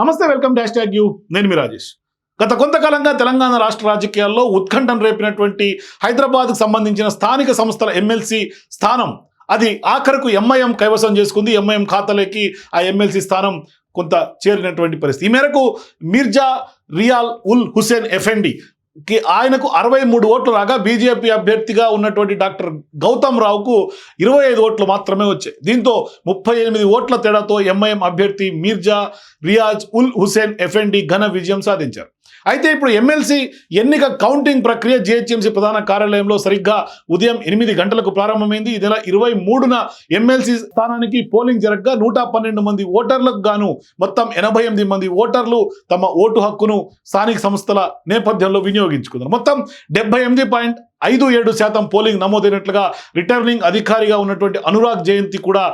నమస్తే welcome dash tag you. నేను మీ రాజేష్. గత కొంతకాలంగా తెలంగాణ రాష్ట్ర రాజకీయాల్లో ఉత్కంఠను రేపినటువంటి హైదరాబాద్కు సంబంధించిన స్థానిక సంస్థల ఎమ్మెల్సీ స్థానం. అది ఆఖరకు ఎంఐఎం కైవసం చేసుకుంది. ఎంఐఎం ఖాతాలోకి ఆ ఎమ్మెల్సీ స్థానం కొంత చేరినటువంటి పరిస్థితి. ఈ మేరకు మీర్జా రియాల్ ఉల్ హుసేన్ ఎఫెండి కి ఆయనకు అరవై మూడు ఓట్లు రాగా బీజేపీ అభ్యర్థిగా ఉన్నటువంటి డాక్టర్ గౌతమ్ రావుకు ఇరవై ఐదు ఓట్లు మాత్రమే వచ్చాయి. దీంతో ముప్పై ఎనిమిది ఓట్ల తేడాతో ఎంఐఎం అభ్యర్థి మీర్జా రియాజ్ ఉల్ హుసేన్ ఎఫ్ఎండి ఘన విజయం సాధించారు. అయితే ఇప్పుడు ఎమ్మెల్సీ ఎన్నిక కౌంటింగ్ ప్రక్రియ జిహెచ్ఎంసీ ప్రధాన కార్యాలయంలో సరిగ్గా ఉదయం ఎనిమిది గంటలకు ప్రారంభమైంది. ఈ నెల ఇరవై మూడున ఎమ్మెల్సీ స్థానానికి పోలింగ్ జరగగా నూట పన్నెండు మంది ఓటర్లకు గాను మొత్తం ఎనభై ఎనిమిది మంది ఓటర్లు తమ ఓటు హక్కును స్థానిక సంస్థల నేపథ్యంలో వినియోగించుకున్నారు. మొత్తం డెబ్బై ఎనిమిది పాయింట్ ఐదు ఏడు శాతం పోలింగ్ నమోదైనట్లుగా రిటర్నింగ్ అధికారిగా ఉన్నటువంటి అనురాగ్ జయంతి కూడా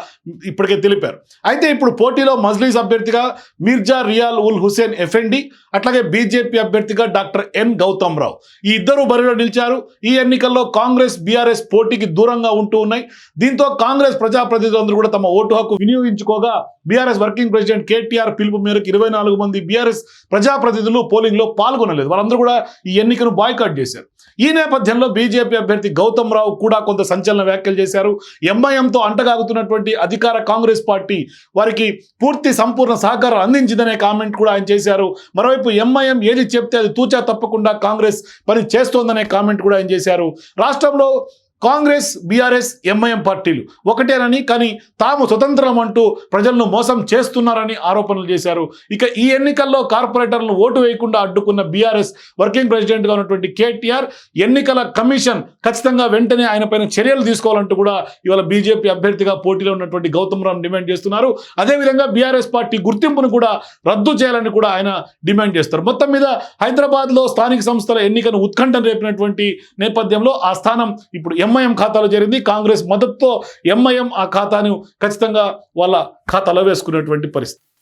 ఇప్పటికే తెలిపారు. అయితే ఇప్పుడు పోటీలో మజ్లీస్ అభ్యర్థిగా మీర్జా రియాల్ ఉల్ హుసేన్ ఎఫెండి అట్లాగే బీజేపీ అభ్యర్థిగా డాక్టర్ ఎన్ గౌతమ్ రావు ఈ ఇద్దరు బరిలో నిలిచారు. ఈ ఎన్నికల్లో కాంగ్రెస్ బీఆర్ఎస్ పోటీకి దూరంగా ఉంటూ ఉన్నాయి. దీంతో కాంగ్రెస్ ప్రజాప్రతినిధులందరూ కూడా తమ ఓటు హక్కు వినియోగించుకోగా బీఆర్ఎస్ వర్కింగ్ ప్రెసిడెంట్ కేటీఆర్ పిలుపు మేరకు ఇరవై నాలుగు మంది బీఆర్ఎస్ ప్రజాప్రతినిధులు పోలింగ్లో పాల్గొనలేదు. వాళ్ళందరూ కూడా ఈ ఎన్నికను బాయ్కాట్ చేశారు. ఈ నేపథ్యంలో బీజేపీ అభ్యర్థి గౌతమ్ రావు కూడా కొంత సంచలన వ్యాఖ్యలు చేశారు. ఎంఐఎంతో అంటగాగుతున్నటువంటి అధికార కాంగ్రెస్ పార్టీ వారికి పూర్తి సంపూర్ణ సహకారం అందించిందనే కామెంట్ కూడా ఆయన చేశారు. మరోవైపు ఎంఐఎం ఏది చెప్తే అది తూచా తప్పకుండా కాంగ్రెస్ పని చేస్తోందనే కామెంట్ కూడా ఆయన చేశారు. రాష్ట్రంలో కాంగ్రెస్ బీఆర్ఎస్ ఎంఐఎం పార్టీలు ఒకటేనని కానీ తాము స్వతంత్రం అంటూ ప్రజలను మోసం చేస్తున్నారని ఆరోపణలు చేశారు. ఇక ఈ ఎన్నికల్లో కార్పొరేటర్లను ఓటు వేయకుండా అడ్డుకున్న బీఆర్ఎస్ వర్కింగ్ ప్రెసిడెంట్గా ఉన్నటువంటి కేటీఆర్ ఎన్నికల కమిషన్ ఖచ్చితంగా వెంటనే ఆయన పైన చర్యలు తీసుకోవాలంటూ కూడా ఇవాళ బీజేపీ అభ్యర్థిగా పోటీలో ఉన్నటువంటి గౌతమ్ రామ్ డిమాండ్ చేస్తున్నారు. అదేవిధంగా బీఆర్ఎస్ పార్టీ గుర్తింపును కూడా రద్దు చేయాలని కూడా ఆయన డిమాండ్ చేస్తారు. మొత్తం మీద హైదరాబాద్లో స్థానిక సంస్థల ఎన్నికను ఉత్కంఠం రేపినటువంటి నేపథ్యంలో ఆ స్థానం ఇప్పుడు ఎంఐఎం ఖాతాలో జరిగింది. కాంగ్రెస్ మద్దతుతో ఎంఐఎం ఆ ఖాతాను ఖచ్చితంగా వాళ్ళ ఖాతాలో వేసుకునేటువంటి పరిస్థితి.